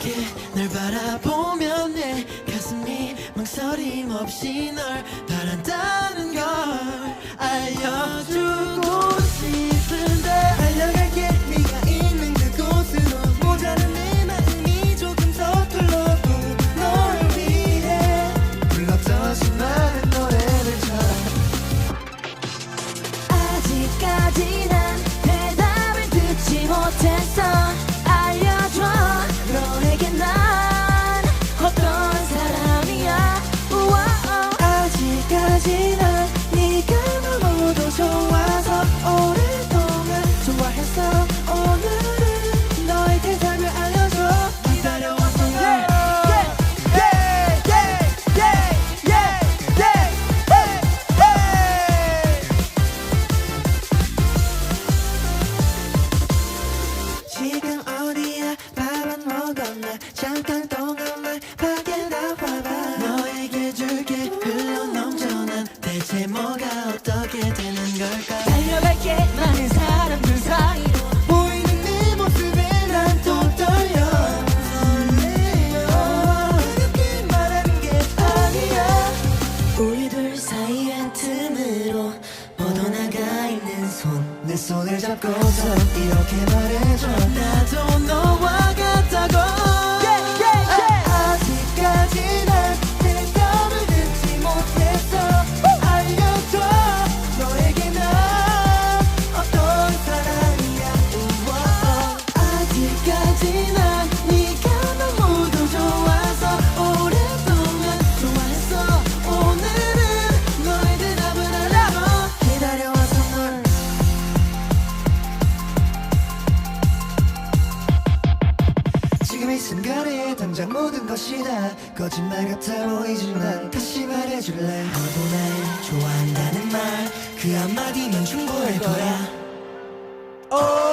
이렇게 널 바라보면 내 가슴이 망설임 없이 널 바란다는 걸 알려주고 싶은데 알려갈게. 네가 있는 그곳으로 모자란 내 마음이 조금 서툴러도 너를 위해 불렀던 수많은 노래를 찾아 아직까지 난 대답을 듣지 못했어. 내 손을 잡고서 이렇게 말해줘. 나도 너 지금 이 순간에 당장 모든 것이 다 거짓말 같아 보이지만 다시 말해줄래? 너도 날 좋아한다는 말 그 한마디면 충분할 거야. 오